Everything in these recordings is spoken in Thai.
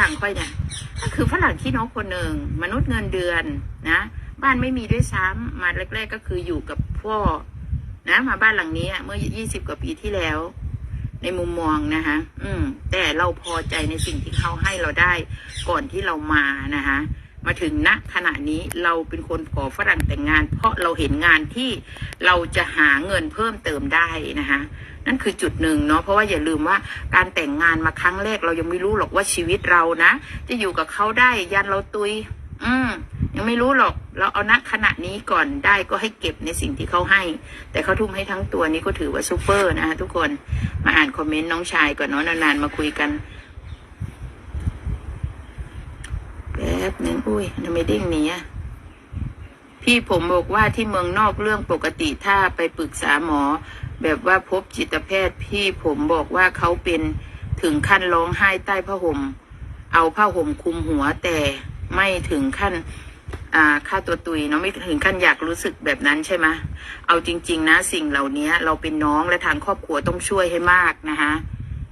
รั่งค่อยเนี่ยก็คือฝรั่งที่น้องคนหนึ่งมนุษย์เงินเดือนนะ บ้านไม่มีด้วยซ้ำมาแรก ๆ ก็คืออยู่กับพ่อนะมาบ้านหลังนี้เมื่อยี่สิบกว่าปีที่แล้ว ในมุมมองนะคะอืม แต่เราพอใจในสิ่งที่เขาให้เราได้ก่อนที่เรามานะคะ มาถึงณขณะนี้เราเป็นคนขอฝรั่งแต่งงาน เพราะเราเห็นงานที่เราจะหาเงินเพิ่มเติมได้นะคะนั่นคือจุดหนึ่งเนาะเพราะว่าอย่าลืมว่าการแต่งงานมาครั้งแรกเรายังไม่รู้หรอกว่าชีวิตเรานะ จะอยู่กับเขาได้ยันเราตุย อืมยังไม่รู้หรอก เราเอาณขณะนี้ก่อนได้ก็ให้เก็บในสิ่งที่เขาให้ แต่เขาทุ่มให้ทั้งตัวนี้ก็ถือว่าซูเปอร์นะคะทุกคนมาอ่านคอมเมนต์น้องชายก่อนเนาะนานๆมาคุยกันแป๊บหนึ่งอุ้ยทำไมเด้งหนีอะพี่ผมบอกว่าที่เมืองนอกเรื่องปกติถ้าไปปรึกษาหมอ แบบว่าพบจิตแพทย์ พี่ผมบอกว่าเขาเป็นถึงขั้นร้องไห้ใต้ผ้าห่ม เอาผ้าห่มคลุมหัวแต่ไม่ถึงขั้นอ่าค่าตัวตุยเนาะไม่ถึงขั้นอยากรู้สึกแบบนั้นใช่ไหมเอาจริง ๆ นะสิ่งเหล่านี้เราเป็นน้องและทางครอบครัวต้องช่วยให้มากนะคะ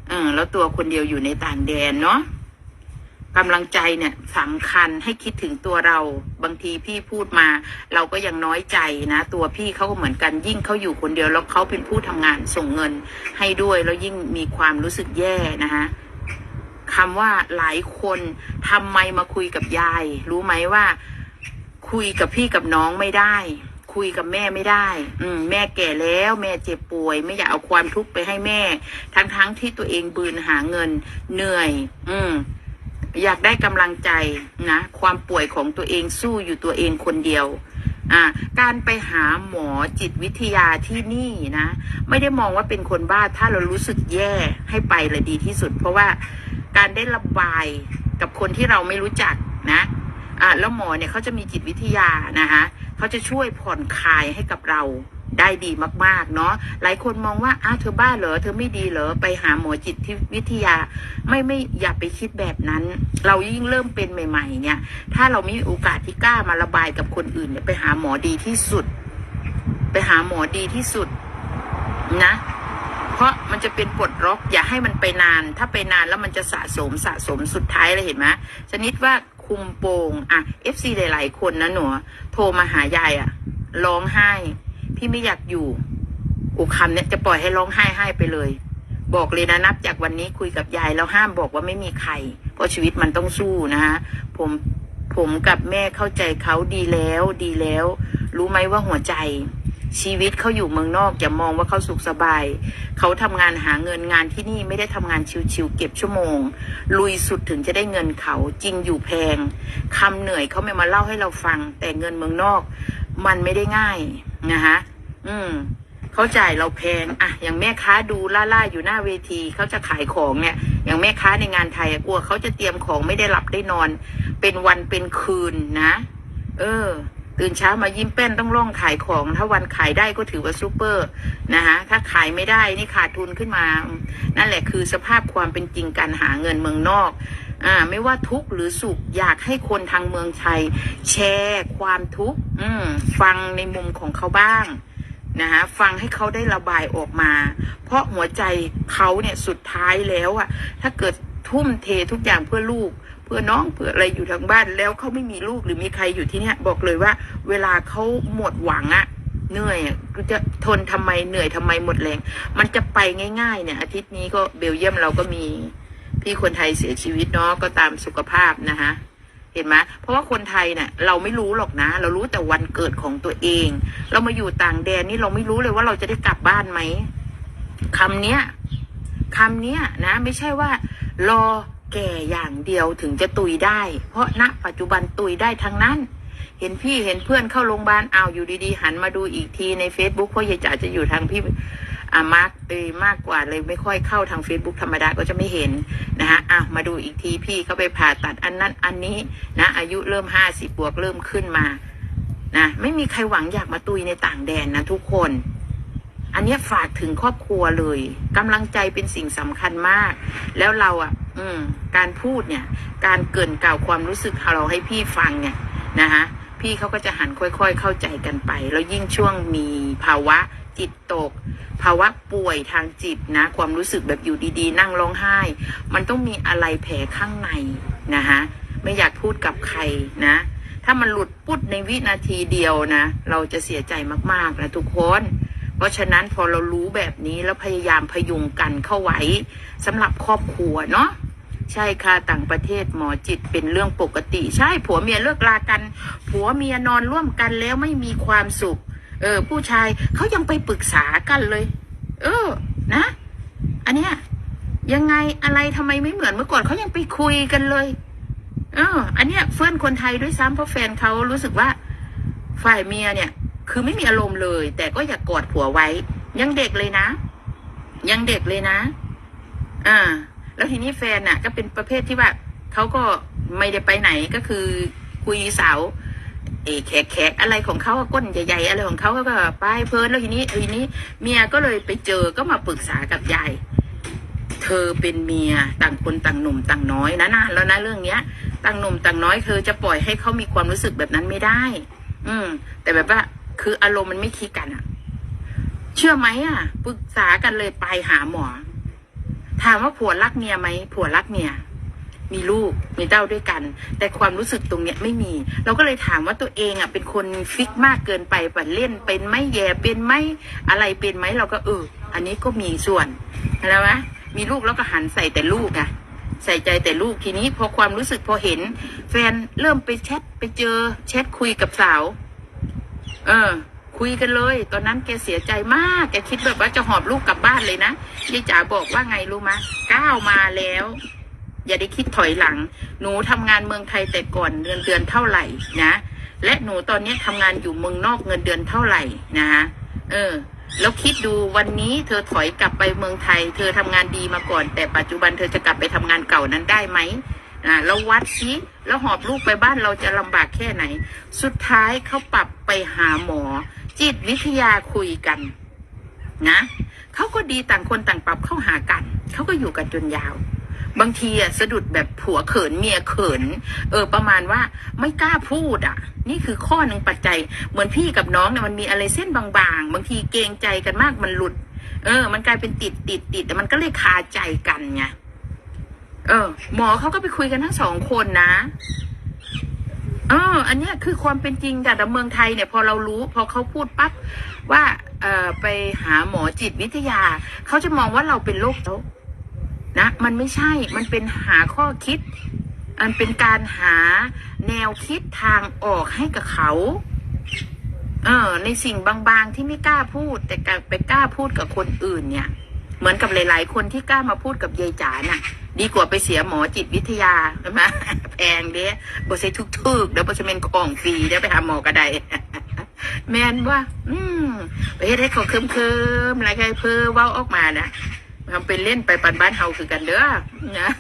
เออแล้วตัวคนเดียวอยู่ในต่างแดนเนาะ กำลังใจเนี่ยสำคัญให้คิดถึงตัวเราบางทีพี่พูดมา เราก็ยังน้อยใจนะ ตัวพี่เขาก็เหมือนกันยิ่งเขาอยู่คนเดียวแล้วเขาเป็นผู้ทำงานส่งเงินให้ด้วยแล้วยิ่งมีความรู้สึกแย่นะคะคำว่าหลายคนทำไมมาคุยกับยาย รู้ไหมว่า คุยกับพี่กับน้องไม่ได้ คุยกับแม่ไม่ได้ อืม แม่แก่แล้ว แม่เจ็บป่วย ไม่อยากเอาความทุกข์ไปให้แม่ ทั้งๆทที่ตัวเองบืนหาเงินเหนื่อย อืม อยากได้กำลังใจนะความป่วยของตัวเองสู้อยู่ตัวเองคนเดียวอ่าการไปหาหมอจิตวิทยาที่นี่นะ ไม่ได้มองว่าเป็นคนบ้าถ้าเรารู้สึกแย่ให้ไปเลยดีที่สุด เพราะว่าการได้ระบายกับคนที่เราไม่รู้จักนะอ่าแล้วหมอเนี่ยเขาจะมีจิตวิทยานะคะเขาจะช่วยผ่อนคลายให้กับเรา ได้ดีมากๆเนาะหลายคนมองว่าอ้าเธอบ้าเหรอเธอไม่ดีเหรอไปหาหมอจิตวิทยา ไม่ไม่อย่าไปคิดแบบนั้น เรายิ่งเริ่มเป็นใหม่ ๆ เนี่ย ถ้าเราม่มีโอกาสที่กล้ามาระบายกับคนอื่นเนี่ยไปหาหมอดีที่สุด ไปหาหมอดีที่สุดนะเพราะมันจะเป็นปลดล็อกอย่าให้มันไปนาน ถ้าไปนานแล้วมันจะสะสมสะสมสุดท้ายเลยเห็นไหมชนิดว่าคุมโปงอะเอฟซีหลาย ๆ คนนะหนูโทรมาหายายอะ ร้องไห้ พี่ไม่อยากอยู่อุคำเนี่ยจะปล่อยให้ร้องไห้ให้ไปเลย บอกเลยนะนับจากวันนี้คุยกับยายแล้วห้ามบอกว่าไม่มีใคร เพราะชีวิตมันต้องสู้นะฮะผมผมกับแม่เข้าใจเขาดีแล้วดีแล้ว รู้ไหมว่าหัวใจ ชีวิตเขาอยู่เมืองนอกอย่ามองว่าเขาสุขสบาย เขาทำงานหาเงินงานที่นี่ไม่ได้ทำงานชิวๆเก็บชั่วโมง ลุยสุดถึงจะได้เงินเขาจริงอยู่แพงคำเหนื่อยเขาไม่มาเล่าให้เราฟัง แต่เงินเมืองนอก มันไม่ได้ง่าย นะคะอืมเขาจ่ายเราแพงอะอย่างแม่ค้าดูล่าๆอยู่หน้าเวทีเขาจะขายของเนี่ย อย่างแม่ค้าในงานไทยกลัวเขาจะเตรียมของไม่ได้หลับได้นอน เป็นวันเป็นคืนนะ เออ ตื่นเช้ามายิ้มแป้นต้องร่องขายของ ถ้าวันขายได้ก็ถือว่าซูเปอร์นะคะถ้าขายไม่ได้นี่ขาดทุนขึ้นมา นั่นแหละคือสภาพความเป็นจริงการหาเงินเมืองนอก อ่า ไม่ว่าทุกข์หรือสุขอยากให้คนทางเมืองไทย แชร์ความทุกข์ฟังในมุมของเขาบ้างนะคะฟังให้เขาได้ระบายออกมา เพราะหัวใจเขาเนี่ยสุดท้ายแล้วอะถ้าเกิดทุ่มเททุกอย่างเพื่อลูก เพื่อน้องเพื่ออะไรอยู่ทางบ้านแล้วเขาไม่มีลูกหรือมีใครอยู่ที่เนี่ยบอกเลยว่า เวลาเขาหมดหวังอะเหนื่อยกูจะทนทำไมเหนื่อยทำไมหมดแรง มันจะไปง่าย ๆ เนี่ย อาทิตย์นี้ก็เบลเยียมเราก็มี พี่คนไทยเสียชีวิตเนาะก็ตามสุขภาพนะคะเห็นไหมเพราะว่าคนไทยเนี่ยเราไม่รู้หรอกนะ เรารู้แต่วันเกิดของตัวเอง เรามาอยู่ต่างแดนนี่เราไม่รู้เลยว่าเราจะได้กลับบ้านไหมคำเนี้ยคำเนี้ยนะ ไม่ใช่ว่า รอแก่อย่างเดียวถึงจะตุยได้ เพราะณปัจจุบันตุยได้ทั้งนั้น เห็นพี่เห็นเพื่อนเข้าโรงพยาบาลอ้าวอยู่ดีๆ หันมาดูอีกทีใน Facebook เพราะยายจ๋าจะอยู่ทางพี่ อ่ามาร์กเอยมากกว่าเลยไม่ค่อยเข้าทาง Facebook ธรรมดาก็จะไม่เห็นนะฮะอะมาดูอีกทีพี่เขาไปผ่าตัดอันนั้นอันนี้นะอายุเริ่มห้าสิบบวกเริ่มขึ้นมานะไม่มีใครหวังอยากมาตุยในต่างแดนนะทุกคน อันนี้ฝากถึงครอบครัวเลยกำลังใจเป็นสิ่งสำคัญมาก แล้วเราอะ อืม การพูดเนี่ย การเกินกล่าวความรู้สึกเราให้พี่ฟังเนี่ยนะคะพี่เขาก็จะหันค่อย ๆ เข้าใจกันไป แล้วยิ่งช่วงมีภาวะ จิตตก ภาวะป่วยทางจิตนะ ความรู้สึกแบบอยู่ดีๆ นั่งร้องไห้ มันต้องมีอะไรแผลข้างในนะคะไม่อยากพูดกับใครนะ ถ้ามันหลุดปุ๊ดในวินาทีเดียวนะ เราจะเสียใจมากๆนะทุกคนเพราะฉะนั้นพอเรารู้แบบนี้แล้วพยายามพยุงกันเข้าไว้สำหรับครอบครัวเนาะใช่ค่ะต่างประเทศหมอจิตเป็นเรื่องปกติ ใช่ผัวเมียเลิกลากัน ผัวเมียนอนร่วมกันแล้วไม่มีความสุข เออ ผู้ชายเขายังไปปรึกษากันเลย เออ นะ อันเนี้ยยังไงอะไรทำไมไม่เหมือนเมื่อก่อนเขายังไปคุยกันเลย เออ อันเนี้ยเพื่อนคนไทยด้วยซ้ำเพราะแฟนเขารู้สึกว่า ฝ่ายเมียเนี่ย คือไม่มีอารมณ์เลย แต่ก็อยากกอดผัวไว้ ยังเด็กเลยนะ ยังเด็กเลยนะ อ่า แล้วทีนี้แฟนน่ะ ก็เป็นประเภทที่ว่าเขาก็ไม่ได้ไปไหนก็คือคุยสาว เอแขกแขกอะไรของเขาก้นใหญ่ๆอะไรของเขาก็ไปเพลินแล้วทีนี้ทีนี้ เมียก็เลยไปเจอก็มาปรึกษากับยายเธอเป็นเมียต่างคนต่างหนุ่มต่างน้อยนะนานแล้วนะเรื่องเนี้ย ต่างหนุ่มต่างน้อยเธอจะปล่อยให้เขามีความรู้สึกแบบนั้นไม่ได้ อืม แต่แบบว่า คืออารมณ์มันไม่คิดกันอะเชื่อไหมอะปรึกษากันเลยไปหาหมอ ถามว่าผัวรักเมียไหมผัวรักเมีย มีลูกมีเต้าด้วยกัน แต่ความรู้สึกตรงเนี้ยไม่มี เราก็เลยถามว่าตัวเองอะเป็นคนฟิกมากเกินไปปัดเล่นเป็นไหมแย่เป็นไหมอะไรเป็นไหมเราก็เอออันนี้ก็มีส่วนแล้วไหมมีลูกแล้วก็หันใส่แต่ลูกอะใส่ใจแต่ลูกทีนี้พอความรู้สึกพอเห็น แฟนเริ่มไปแชทไปเจอแชทคุยกับสาว เออ คุยกันเลย ตอนนั้นแกเสียใจมากแกคิดแบบว่าจะหอบลูกกลับบ้านเลยนะยายจ๋าบอกว่าไงรู้มะก้าวมาแล้ว อย่าได้คิดถอยหลัง หนูทำงานเมืองไทยแต่ก่อนเงินเดือนเท่าไหร่นะและหนูตอนนี้ทำงานอยู่เมืองนอกเงินเดือนเท่าไหร่นะฮะเออ แล้วคิดดูวันนี้เธอถอยกลับไปเมืองไทย เธอทำงานดีมาก่อน แต่ปัจจุบันเธอจะกลับไปทำงานเก่านั้นได้ไหมอ่าเราวัดซิแล้วหอบลูกไปบ้านเราจะลำบากแค่ไหน สุดท้ายเขาปรับไปหาหมอ จิตวิทยาคุยกัน นะเขาก็ดีต่างคนต่างปรับเข้าหากันเขาก็อยู่กันจนยาว บางทีอะสะดุดแบบผัวเขินเมียเขิน เออ ประมาณว่าไม่กล้าพูดอะ นี่คือข้อหนึ่งปัจจัย เหมือนพี่กับน้องเนี่ยมันมีอะไรเส้นบางๆ บางทีเกรงใจกันมากมันหลุด เออ มันกลายเป็นติดติดติดแต่มันก็เลยคาใจกันไงเออ หมอเขาก็ไปคุยกันทั้งสองคนนะเอออันนี้คือความเป็นจริงแต่เมืองไทยเนี่ยพอเรารู้ พอเขาพูดปั๊บว่า เออไปหาหมอจิตวิทยา เขาจะมองว่าเราเป็นโรคโต๊ะ นะมันไม่ใช่มันเป็นหาข้อคิดมันเป็นการหาแนวคิดทางออกให้กับเขาเออในสิ่งบางๆที่ไม่กล้าพูด แต่ไปกล้าพูดกับคนอื่นเนี่ย เหมือนกับหลาย ๆ คนที่กล้ามาพูดกับยายจ๋าน่ะ ดีกว่าไปเสียหมอจิตวิทยาใช่ไหมแพงเด้บใช่ทุกทึกๆเดี๋ยวบใช่เป็นของฟรีเดี๋ยวไปหาหมอกระไดแมนว่า อืมไปเฮ็ดให้เขาเคิมเคิมๆอะไรใครเพ้อเว้าออกมานะ ทำเป็นเล่นไปปันบ้านเฮาคือกันเด้อนะ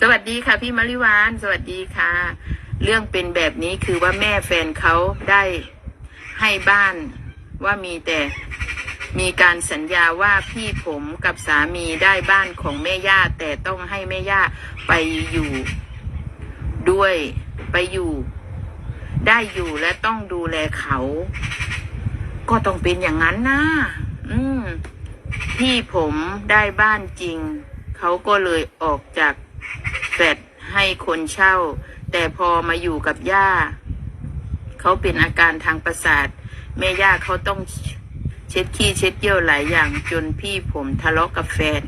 สวัสดีค่ะ พี่มาริวาน สวัสดีค่ะ เรื่องเป็นแบบนี้คือว่าแม่แฟนเขาได้ให้บ้านว่ามีแต่มีการสัญญาว่าพี่ผมกับสามีได้บ้านของแม่ย่าแต่ต้องให้แม่ย่าไปอยู่ ด้วยไปอยู่ ได้อยู่และต้องดูแลเขา ก็ต้องเป็นอย่างนั้นนะอืม พี่ผมได้บ้านจริง เขาก็เลยออกจากแฟลตให้คนเช่า แต่พอมาอยู่กับย่า เขาเป็นอาการทางประสาท แม่ย่าเขาต้องเช็ดขี้เช็ดเยี่ยวหลายอย่าง จนพี่ผมทะเลาะกับแฟน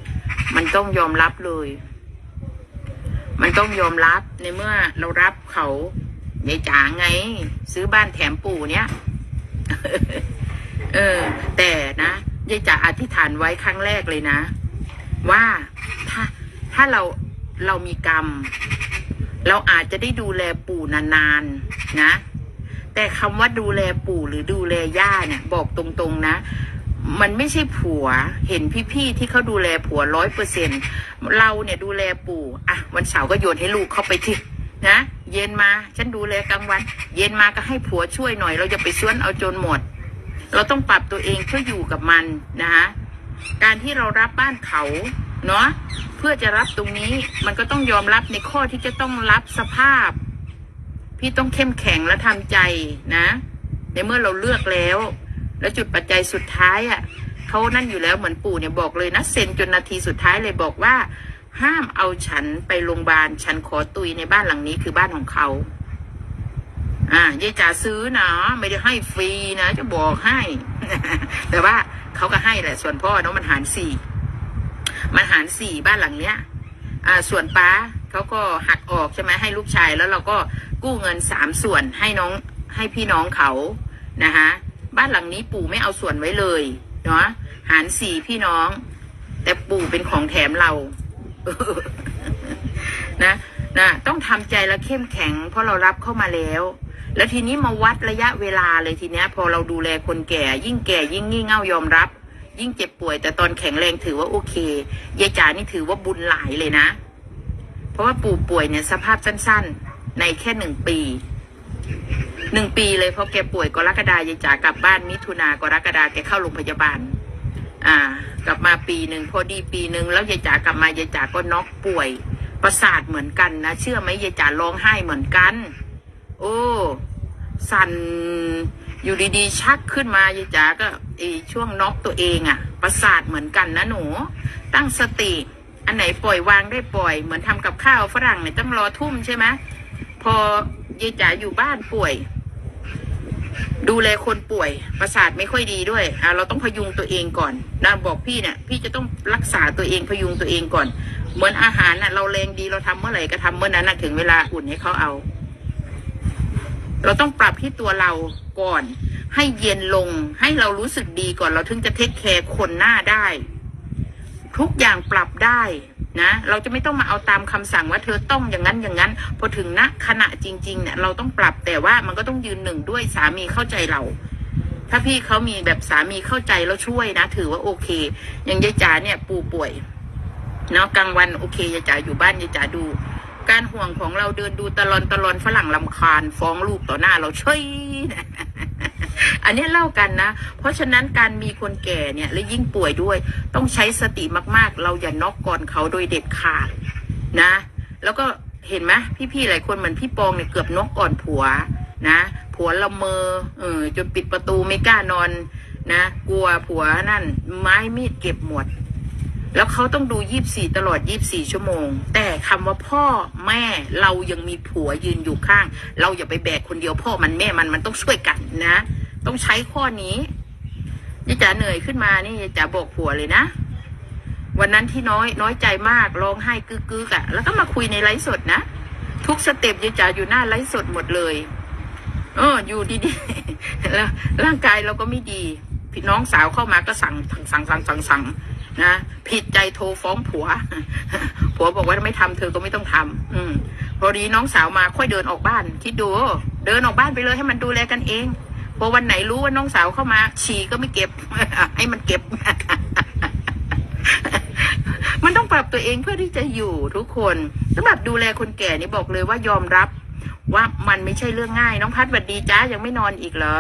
มันต้องยอมรับเลย มันต้องยอมรับในเมื่อเรารับเขายายจ๋าไง ซื้อบ้านแถมปู่เนี้ยเออ แต่นะ ยายจ๋าอธิษฐานไว้ครั้งแรกเลยนะ ว่าถ้าถ้าเราเรามีกรรม เราอาจจะได้ดูแลปู่นานๆนะ แต่คำว่าดูแลปู่หรือดูแลย่าเนี่ย บอกตรงๆนะ มันไม่ใช่ผัวเห็นพี่ๆที่เขาดูแลผัวร้อยเปอร์เซ็นเราเนี่ยดูแลปู่อะวันเสาร์ก็โยนให้ลูกเข้าไปที่นะเย็นมา ฉันดูแลกลางวัน เย็นมาก็ให้ผัวช่วยหน่อย เราจะไปซ้วนเอาจนหมด เราต้องปรับตัวเองเพื่ออยู่กับมันนะคะการที่เรารับบ้านเขาเนาะเพื่อจะรับตรงนี้มันก็ต้องยอมรับในข้อที่จะต้องรับสภาพ พี่ต้องเข้มแข็งและทำใจนะ ในเมื่อเราเลือกแล้ว แล้วจุดปัจจัยสุดท้ายอะเขานั่นอยู่แล้วเหมือนปู่เนี่ยบอกเลยนะเซ็นจนนาทีสุดท้ายเลยบอกว่า ห้ามเอาฉันไปโรงพยาบาลฉันขอตุยในบ้านหลังนี้คือบ้านของเขา อ่ายายจ๋าซื้อนะไม่ได้ให้ฟรีนะ จะบอกให้ แต่ว่าเขาก็ให้แหละ ส่วนพ่อเนาะมันหารสี่มันหารสี่บ้านหลังเนี้ย อ่า ส่วนป้าเขาก็หักออกใช่ไหมให้ลูกชายแล้วเราก็กู้เงินสามส่วนให้น้องให้พี่น้องเขานะคะบ้านหลังนี้ปู่ไม่เอาส่วนไว้เลยเนาะหารสี่พี่น้อง แต่ปู่เป็นของแถมเรา นะนะต้องทำใจและเข้มแข็ง เพราะเรารับเข้ามาแล้ว แล้วทีนี้มาวัดระยะเวลาเลยทีเนี้ย พอเราดูแลคนแก่ ยิ่งแก่ยิ่งงี่เง่ายอมรับ ยิ่งเจ็บป่วย แต่ตอนแข็งแรงถือว่าโอเคยายจ๋านี่ถือว่าบุญหลายเลยนะ เพราะว่าปู่ป่วยเนี่ยสภาพสั้นๆ ในแค่หนึ่งปีหนึ่งปีเลยเพราะแกป่วยกรกฎายายจ๋ากลับบ้านมิถุนากรกฎาแกเข้าโรงพยาบาล อ่า กลับมาปีหนึ่งพอดีปีหนึ่งแล้วยายจ๋ากลับมายายจ๋าก็น็อกป่วย ประสาทเหมือนกันนะเชื่อไหมยายจ๋าร้องไห้เหมือนกัน โอ้สั่นอยู่ดีๆ ชักขึ้นมายายจ๋าก็ไอช่วงน็อกตัวเองอะประสาทเหมือนกันนะหนู ตั้งสติ อันไหนปล่อยวางได้ปล่อย เหมือนทำกับข้าวฝรั่งเนี่ยต้องรอทุ่มใช่ไหมพอยายจ๋าอยู่บ้านป่วย ดูแลคนป่วย ประสาทไม่ค่อยดีด้วยอะเราต้องพยุงตัวเองก่อนนะบอกพี่เนี่ย พี่จะต้องรักษาตัวเองพยุงตัวเองก่อน เหมือนอาหารน่ะ เราแรงดีเราทำเมื่อไหร่ก็ทำเมื่อนั้นนะถึงเวลาอุ่นให้เขาเอา เราต้องปรับที่ตัวเราก่อน ให้เย็นลง ให้เรารู้สึกดีก่อนเราถึงจะเทคแคร์คนหน้าได้ ทุกอย่างปรับได้นะ เราจะไม่ต้องมาเอาตามคำสั่งว่าเธอต้องอย่างนั้นอย่างนั้น พอถึงณขณะจริงๆเนี่ยเราต้องปรับแต่ว่ามันก็ต้องยืนหนึ่งด้วยสามีเข้าใจเรา ถ้าพี่เขามีแบบสามีเข้าใจแล้วช่วยนะ ถือว่าโอเค อย่างยายจ๋าเนี่ยปูป่วยเนาะกลางวันโอเคยายจ๋าอยู่บ้านยายจ๋าดู การห่วงของเราเดินดูตลอนตลอนฝรั่งลำคาญ ฟ้องลูกต่อหน้าเราเฉยอันนี้เล่ากันนะ เพราะฉะนั้นการมีคนแก่เนี่ยและยิ่งป่วยด้วย ต้องใช้สติมากๆ เราอย่านอกก่อนเขาโดยเด็ดขาดนะ แล้วก็เห็นไหมพี่ๆหลายคนเหมือนพี่ปองเนี่ยเกือบนกก่อนผัวนะผัวละเมอเออจนปิดประตูไม่กล้านอนนะ กลัวผัวนั่น ไม้มีดเก็บหมด แล้วเขาต้องดูยี่บสี่ตลอดยี่บสี่ชั่วโมง แต่คำว่าพ่อแม่เรายังมีผัวยืนอยู่ข้าง เราอย่าไปแบกคนเดียวพ่อมันแม่มันมันต้องช่วยกันนะ ต้องใช้ข้อนี้ยายจ๋าเหนื่อยขึ้นมานี่ยายจ๋าบอกผัวเลยนะ วันนั้นที่น้อยน้อยใจมากร้องไห้กึกๆอะ่ะแล้วก็มาคุยในไลฟ์สดนะ ทุกสเต็ปยายจ๋าอยู่หน้าไลฟ์สดหมดเลยเอออยู่ดีๆแล้วร่างกายเราก็ไม่ดีพี่น้องสาวเข้ามาก็สั่งสั่งสั่งสั่งสั่ง นะผิดใจโทรฟ้องผัว ผัวบอกว่าไม่ทำเธอก็ไม่ต้องทำอืมพอดีน้องสาวมาค่อยเดินออกบ้าน คิดดู เดินออกบ้านไปเลยให้มันดูแลกันเองพอวันไหนรู้ว่าน้องสาวเข้ามา ฉี่ก็ไม่เก็บ ให้มันเก็บ มันต้องปรับตัวเองเพื่อที่จะอยู่ทุกคนสำหรับดูแลคนแก่นี่บอกเลยว่ายอมรับ ว่ามันไม่ใช่เรื่องง่าย น้องพัดสวัสดีจ้ายังไม่นอนอีกเหรอ